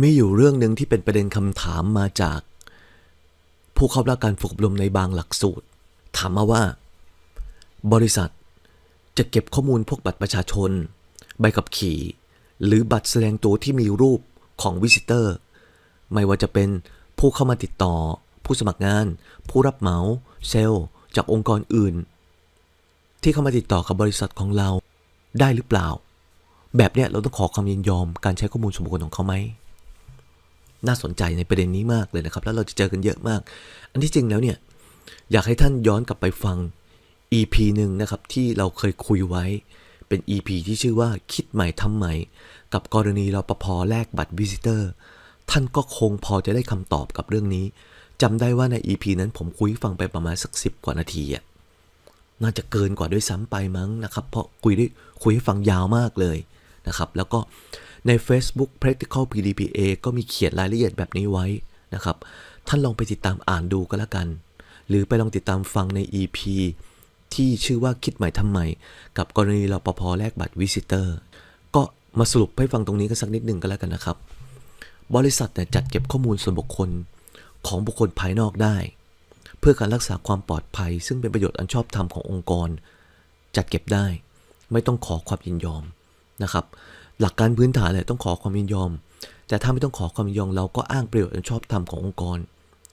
มีอยู่เรื่องหนึ่งที่เป็นประเด็นคำถามมาจาก ผู้เข้ารับการฝึกอบรมในบางหลักสูตร ถามมาว่า บริษัทจะเก็บข้อมูลพวกบัตรประชาชน ใบขับขี่ หรือบัตรแสดงตัวที่มีรูปของวิสิเตอร์ ไม่ว่าจะเป็นผู้เข้ามาติดต่อ ผู้สมัครงาน ผู้รับเหมา เซลล์ จากองค์กรอื่น ที่เข้ามาติดต่อกับบริษัทของเราได้หรือเปล่า แบบเนี้ยเราต้องขอความยินยอมการใช้ข้อมูลส่วนบุคคลของเขาไหม น่าสนใจในประเด็นนี้มากเลยนะครับ แล้วเราจะเจอกันเยอะมาก อันที่จริงแล้วเนี่ยอยากให้ท่านย้อนกลับไปฟัง EP หนึ่งนะครับที่เราเคยคุยไว้เป็น EP ที่ชื่อว่าคิดใหม่ทำใหม่ กับกรณีรปภแลกบัตรวิสิเตอร์ ท่านก็คงพอจะได้คำตอบกับเรื่องนี้จำได้ว่าใน EP นั้นผมคุยฟังไปประมาณสักสิบกว่านาทีอะน่าจะเกินกว่าด้วยซ้ำไปมั้งนะครับ เพราะคุยได้คุยให้ฟังยาวมากเลยนะครับ แล้วก็ ใน Facebook Practical PDPA ก็มีเขียนรายละเอียดแบบนี้ไว้นะครับ ท่านลองไปติดตามอ่านดูก็แล้วกัน หรือไปลองติดตามฟังใน EP ที่ชื่อว่าคิดใหม่ทำใหม่กับกรณีรปภแลกบัตรวิสิเตอร์ ก็มาสรุปให้ฟังตรงนี้กันสักนิดหนึ่งก็แล้วกันนะครับ บริษัทเนี่ยจัดเก็บข้อมูลส่วนบุคคลของบุคคลภายนอกได้ เพื่อการรักษาความปลอดภัย ซึ่งเป็นประโยชน์อันชอบธรรมขององค์กร จัดเก็บได้ ไม่ต้องขอความยินยอม นะครับหลักการพื้นฐานเลยต้องขอความยินยอม แต่ถ้าไม่ต้องขอความยินยอมเราก็อ้างประโยชน์ชอบธรรมขององค์กร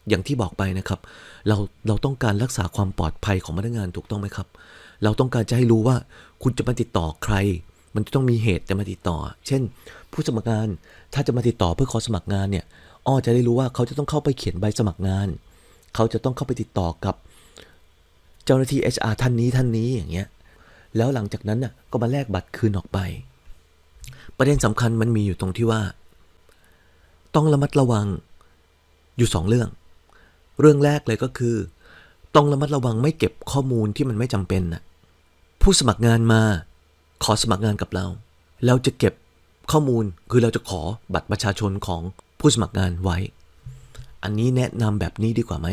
อย่างที่บอกไปนะครับ เราเราต้องการรักษาความปลอดภัยของพนักงานถูกต้องไหมครับ เราต้องการจะให้รู้ว่าคุณจะมาติดต่อใคร มันจะต้องมีเหตุจะมาติดต่อ เช่น ผู้สมัครงานถ้าจะมาติดต่อเพื่อขอสมัครงานเนี่ยอ้อจะได้รู้ว่าเขาจะต้องเข้าไปเขียนใบสมัครงาน เขาจะต้องเข้าไปติดต่อกับ เจ้าหน้าที่ HR ท่านนี้ท่านนี้อย่างเงี้ยแล้วหลังจากนั้นน่ะก็มาแลกบัตรคืนออกไป ประเด็นสำคัญมันมีอยู่ตรงที่ว่า ต้องระมัดระวังอยู่สองเรื่อง เรื่องแรกเลยก็คือ ต้องระมัดระวังไม่เก็บข้อมูลที่มันไม่จำเป็นนะผู้สมัครงานมาขอสมัครงานกับเรา เราจะเก็บข้อมูลคือเราจะขอบัตรประชาชนของผู้สมัครงานไว้ อันนี้แนะนำแบบนี้ดีกว่าไหม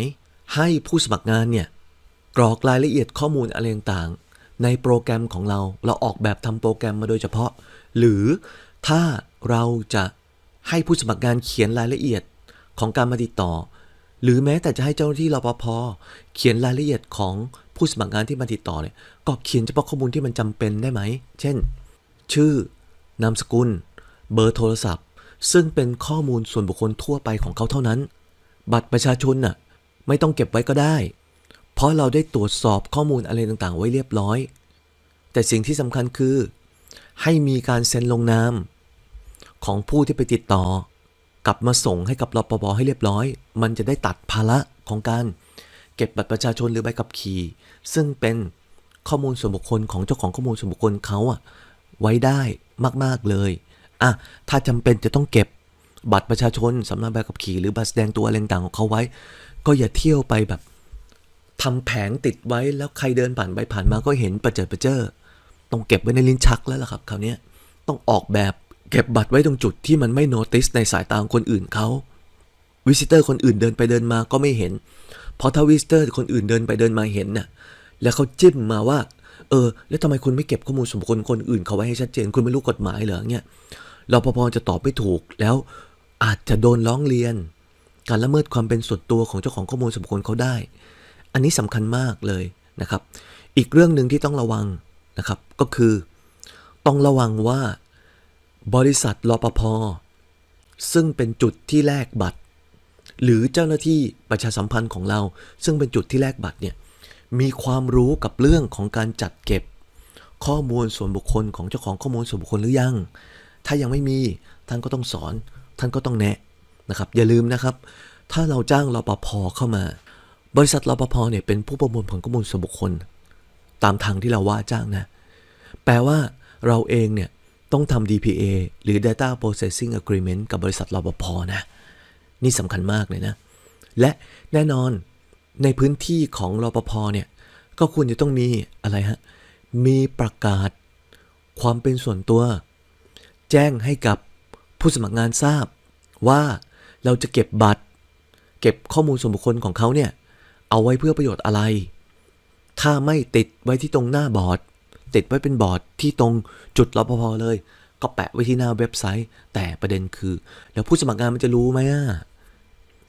ให้ผู้สมัครงานเนี่ยกรอกรายละเอียดข้อมูลอะไรต่าง ในโปรแกรมของเรา เราออกแบบทำโปรแกรมมาโดยเฉพาะ หรือถ้าเราจะให้ผู้สมัครงานเขียนรายละเอียดของการมาติดต่อ หรือแม้แต่จะให้เจ้าหน้าที่รปภเขียนรายละเอียดของผู้สมัครงานที่มาติดต่อเนี่ยก็เขียนเฉพาะข้อมูลที่มันจำเป็นได้ไหม เช่น ชื่อนามสกุล เบอร์โทรศัพท์ ซึ่งเป็นข้อมูลส่วนบุคคลทั่วไปของเขาเท่านั้น บัตรประชาชนน่ะไม่ต้องเก็บไว้ก็ได้ เพราะเราได้ตรวจสอบข้อมูลอะไรต่างๆ ไว้เรียบร้อย แต่สิ่งที่สำคัญคือ ให้มีการเซ็นลงนาม ของผู้ที่ไปติดต่อ กลับมาส่งให้กับรปภให้เรียบร้อย มันจะได้ตัดภาระของการเก็บบัตรประชาชนหรือใบขับขี่ ซึ่งเป็นข้อมูลส่วนบุคคลของเจ้าของข้อมูลส่วนบุคคลเขาอะไว้ได้มาก ๆ เลยอะถ้าจำเป็นจะต้องเก็บบัตรประชาชนสำเนาใบขับขี่หรือบัตรแสดงตัวอะไรต่างๆของเขาไว้ ก็อย่าเที่ยวไปแบบ ทำแผงติดไว้แล้วใครเดินผ่านไปผ่านมาก็เห็นประเจิดประเจ้อต้องเก็บไว้ในลิ้นชักแล้วล่ะครับคราวเนี้ยต้องออกแบบเก็บบัตรไว้ตรงจุดที่มันไม่โนติสในสายตาของคนอื่นเขาวิสิเตอร์คนอื่นเดินไปเดินมาก็ไม่เห็น เพราะถ้าวิสิเตอร์คนอื่นเดินไปเดินมาเห็นน่ะแล้วเขาจิ้มมาว่า เออ แล้วทำไมคุณไม่เก็บข้อมูลส่วนบุคคลคนอื่นเขาไว้ให้ชัดเจน คุณไม่รู้กฎหมายเหรอเนี่ยรปภจะตอบไม่ถูกแล้วอาจจะโดนร้องเรียน การละเมิดความเป็นส่วนตัวของเจ้าของข้อมูลส่วนบุคคลเขาได้ อันนี้สำคัญมากเลยนะครับ อีกเรื่องหนึ่งที่ต้องระวังนะครับก็คือ ต้องระวังว่า บริษัทรปภซึ่งเป็นจุดที่แลกบัตร หรือเจ้าหน้าที่ประชาสัมพันธ์ของเรา ซึ่งเป็นจุดที่แลกบัตรเนี่ยมีความรู้กับเรื่องของการจัดเก็บ ข้อมูลส่วนบุคคลของเจ้าของข้อมูลส่วนบุคคลหรือยัง ถ้ายังไม่มีท่านก็ต้องสอน ท่านก็ต้องแนะนะครับ อย่าลืมนะครับ ถ้าเราจ้างรปภเข้ามา บริษัทรปภเนี่ยเป็นผู้ประมวลผลข้อมูลส่วนบุคคล ตามทางที่เราว่าจ้างนะ แปลว่าเราเองเนี่ยต้องทำ DPA หรือ Data Processing Agreement กับบริษัทรปภนะ นี่สำคัญมากเลยนะ และแน่นอนในพื้นที่ของรปภเนี่ยก็ควรจะต้องมีอะไรฮะ มีประกาศความเป็นส่วนตัว แจ้งให้กับผู้สมัครงานทราบ ว่าเราจะเก็บบัตร เก็บข้อมูลส่วนบุคคลของเขาเนี่ย เอาไว้เพื่อประโยชน์อะไร ถ้าไม่ติดไว้ที่ตรงหน้าบอร์ด ติดไว้เป็นบอร์ดที่ตรงจุดรปภเลย ก็แปะไว้ที่หน้าเว็บไซต์ แต่ประเด็นคือ แล้วผู้สมัครงานมันจะรู้ไหมอะ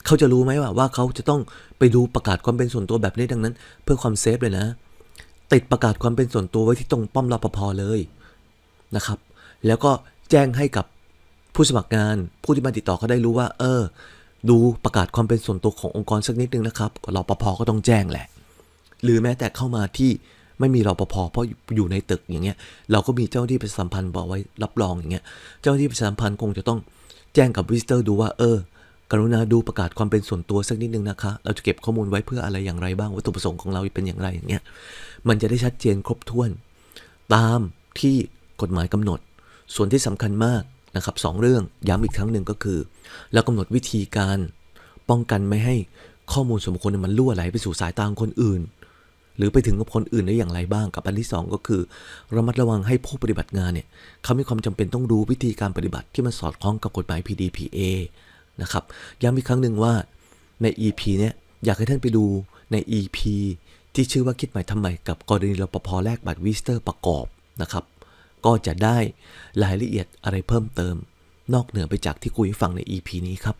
เขาจะรู้ไหมว่าว่าเขาจะต้องไปดูประกาศความเป็นส่วนตัวแบบนี้ดังนั้น เพื่อความเซฟเลยนะ ติดประกาศความเป็นส่วนตัวไว้ที่ตรงป้อมรปภเลยนะครับ แล้วก็แจ้งให้กับผู้สมัครงานผู้ที่มาติดต่อเขาได้รู้ว่า เออ ดูประกาศความเป็นส่วนตัวขององค์กรสักนิดนึงนะครับรปภก็ต้องแจ้งแหละ หรือแม้แต่เข้ามาที่ไม่มีรปภเพราะอยู่ในตึกอย่างเงี้ย เราก็มีเจ้าหน้าที่ประชาสัมพันธ์บอกไว้รับรองอย่างเงี้ย เจ้าหน้าที่ประชาสัมพันธ์คงจะต้องแจ้งกับวิสเตอร์ดูว่าเออ กรุณาดูประกาศความเป็นส่วนตัวสักนิดนึงนะคะ เราจะเก็บข้อมูลไว้เพื่ออะไรอย่างไรบ้างวัตถุประสงค์ของเราเป็นอย่างไรอย่างเงี้ย มันจะได้ชัดเจนครบถ้วน ตามที่กฎหมายกำหนด ส่วนที่สำคัญมาก นะครับสองเรื่องย้ำอีกครั้งหนึ่งก็คือเรากำหนดวิธีการป้องกันไม่ให้ข้อมูลส่วนบุคคลเนยมันล่วไหลไปสู่สายตาของคนอื่น หรือไปถึงกับคนอื่นได้อย่างไรบ้างกับอันที่สองก็คือระมัดระวังให้ผู้ปฏิบัติงานเนี่ยเขามีความจำเป็นต้องรู้วิธีการปฏิบัติที่มันสอดคล้องกับกฎหมาย PDPA นะครับย้ำอีกครั้งหนึ่งว่าใน EP เนี่ยอยากให้ท่านไปดูใน EP ที่ชื่อว่าคิดใหม่ทำใหม่กับกรณีรปภแลกบัตรวิสเตอร์ประกอบนะครับ ก็จะได้รายละเอียดอะไรเพิ่มเติม นอกเหนือไปจากที่คุยฟังใน EP นี้ครับ